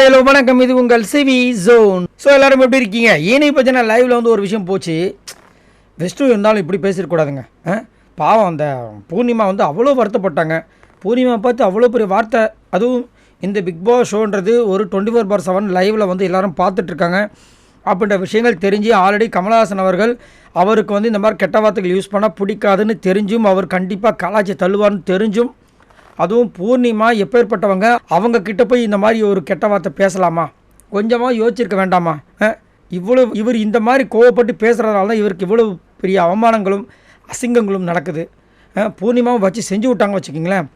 Hi hello வணக்கம். இது உங்கள் சிவி ஜோன். ஸோ எல்லாரும் எப்படி இருக்கீங்க? ஏனி பற்றின லைவில் வந்து ஒரு விஷயம் போச்சு. விஷ்ணு இருந்தாலும் இப்படி பேசிடக்கூடாதுங்க பாவம் அந்த பூர்ணிமா வந்து அவ்வளோ வருத்தப்பட்டாங்க. பூர்ணிமா பார்த்து அவ்வளோ பெரிய வார்த்தை. அதுவும் இந்த பிக் பாஸ் ஷோன்றது ஒரு டுவெண்ட்டி ஃபோர் பார் செவன் லைவில் வந்து எல்லோரும் பார்த்துட்ருக்காங்க அப்படின்ற விஷயங்கள் தெரிஞ்சு ஆல்ரெடி கமலஹாசன் அவர்கள் அவருக்கு வந்து இந்த மாதிரி கெட்ட வார்த்தைகள் யூஸ் பண்ணால் பிடிக்காதுன்னு தெரிஞ்சும் அவர் கண்டிப்பாக கலாச்சி தள்ளுவார்னு தெரிஞ்சும் அதுவும் பூர்ணிமா எப்பேற்பட்டவங்க அவங்க கிட்ட போய் இந்த மாதிரி ஒரு கெட்ட வார்த்தை பேசலாமா? கொஞ்சமாக யோசிச்சிருக்க வேண்டாமா? அஹ், இவ்வளோ இவர் இந்த மாதிரி கோவப்பட்டு பேசுகிறதுனால தான் இவருக்கு இவ்வளோ பெரிய அவமானங்களும் அசிங்கங்களும் நடக்குது. பூர்ணிமாவும் வச்சு செஞ்சு விட்டாங்க வச்சுக்கிங்களேன்.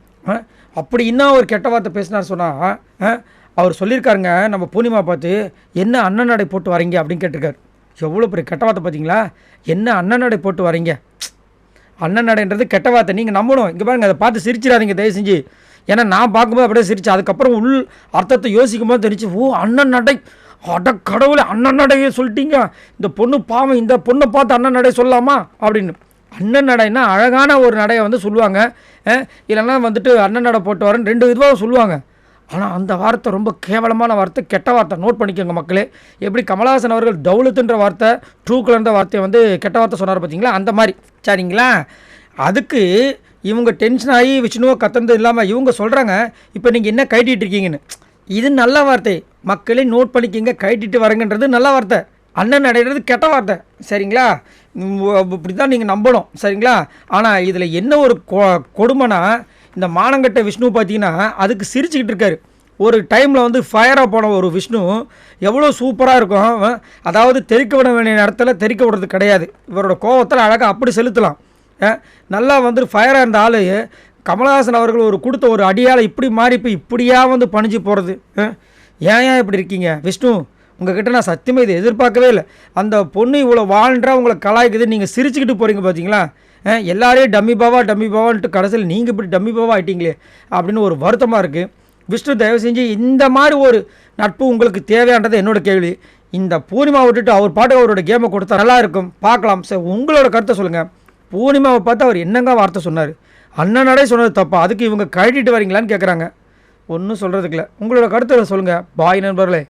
அப்படி இன்னும் ஒரு கெட்ட வார்த்தை பேசினார் சொன்னால் அவர் சொல்லியிருக்காருங்க நம்ம பூர்ணிமா பார்த்து என்ன அண்ணன் நடை போட்டு வரீங்க? அப்படின்னு கேட்டிருக்காரு. எவ்வளோ பெரிய கெட்ட வார்த்தை பார்த்தீங்களா? என்ன அண்ணன் நடை போட்டு வரீங்க? அண்ணன் நடைன்றது கெட்ட வார்த்தை. நீங்கள் நம்பணும். இங்கே பாருங்க அதை பார்த்து சிரிச்சிடாதீங்க தயவு செஞ்சு ஏன்னா நான் பார்க்கும்போது அப்படியே சிரிச்சேன் அதுக்கப்புறம் உள் அர்த்தத்தை யோசிக்கும் போது தெரிஞ்சு ஓ அண்ணன் நடை. அட கடவுளை அண்ணன் நடையை சொல்லிட்டீங்க. இந்த பொண்ணு பாவம் இந்த பொண்ணை பார்த்து அண்ணன் நடை சொல்லலாமா? அப்படின்னு. அண்ணன் நடைன்னா அழகான ஒரு நடையை வந்து சொல்லுவாங்க. இல்லைன்னா வந்துட்டு அண்ணன் நடை போட்டு வரேன் ரெண்டு விதமாக சொல்லுவாங்க. ஆனால் அந்த வார்த்தை ரொம்ப கேவலமான வார்த்தை கெட்ட வார்த்தை. நோட் பண்ணிக்கோங்க மக்களே. எப்படி கமலஹாசன் அவர்கள் தௌலத்துன்ற வார்த்தை ட்ரூ கலர்ந்த வார்த்தையை வந்து கெட்ட வார்த்தை சொன்னார் பார்த்தீங்களா அந்த மாதிரி. சரிங்களா? அதுக்கு இவங்க டென்ஷன் ஆகி விஷ்ணுவோ கத்துறது இல்லாமல் இவங்க சொல்கிறாங்க இப்போ நீங்கள் என்ன கைட்டிகிட்டு இருக்கீங்கன்னு? இது நல்ல வார்த்தை. மக்களே நோட் பண்ணிக்கிங்க. கைட்டிட்டு வரங்கன்றது நல்ல வார்த்தை. அண்ணன் அடைகிறது கெட்ட வார்த்தை. சரிங்களா? இப்படி தான் நீங்கள் நம்பணும். சரிங்களா? ஆனால் இதில் என்ன ஒரு கொ- கொடுமைனா இந்த மானங்கட்ட விஷ்ணு பார்த்தீங்கன்னா அதுக்கு சிரிச்சுக்கிட்டு இருக்காரு. ஒரு டைமில் வந்து ஃபயராக போன ஒரு விஷ்ணு எவ்வளோ சூப்பராக இருக்கும். அதாவது தெறிக்க விட வேண்டிய நேரத்தில் தெறிக்க விடுறது கிடையாது. இவரோட கோவத்தில் அழகாக அப்படி செலுத்தலாம். நல்லா வந்து ஃபயராக இருந்த ஆளு கமலஹாசன் அவர்கள் ஒரு கொடுத்த ஒரு அடியால் இப்படி மாறி இப்போ இப்படியா வந்து பணிஞ்சு போகிறது ஏன் ஏன் இப்படி இருக்கீங்க? விஷ்ணு உங்ககிட்ட நான் சத்தியமாக இதை எதிர்பார்க்கவே இல்லை. அந்த பொண்ணு இவ்வளோ வாழ்ன்றா உங்களை கலாய்க்குது நீங்கள் சிரிச்சுக்கிட்டு போகிறீங்க பார்த்தீங்களா எல்லாரையும் டம்மி பாவா டம்மி பாவான்ட்டு கடைசியில் நீங்கள் இப்படி டம்மி பாவா ஆயிட்டீங்களே அப்படின்னு ஒரு வருத்தமாக இருக்குது விஷ்ணு தயவு செஞ்சு இந்த மாதிரி ஒரு நட்பு உங்களுக்கு தேவையானது என்னோட கேள்வி. இந்த பூர்ணிமா விட்டுட்டு அவர் பாட்டு அவரோட கேமை கொடுத்தா நல்லா இருக்கும். பார்க்கலாம். சார் உங்களோட கருத்தை சொல்லுங்கள் பூர்ணிமாவை பார்த்து அவர் என்னங்க வார்த்தை சொன்னார்? அண்ணனடே சொன்னது தப்பா? அதுக்கு இவங்க கழட்டிட்டு வரீங்களான்னு கேட்குறாங்க ஒன்றும் சொல்கிறதுக்கு இல்லை. உங்களோட கருத்தை சொல்லுங்கள் பாய் நண்பர்களே.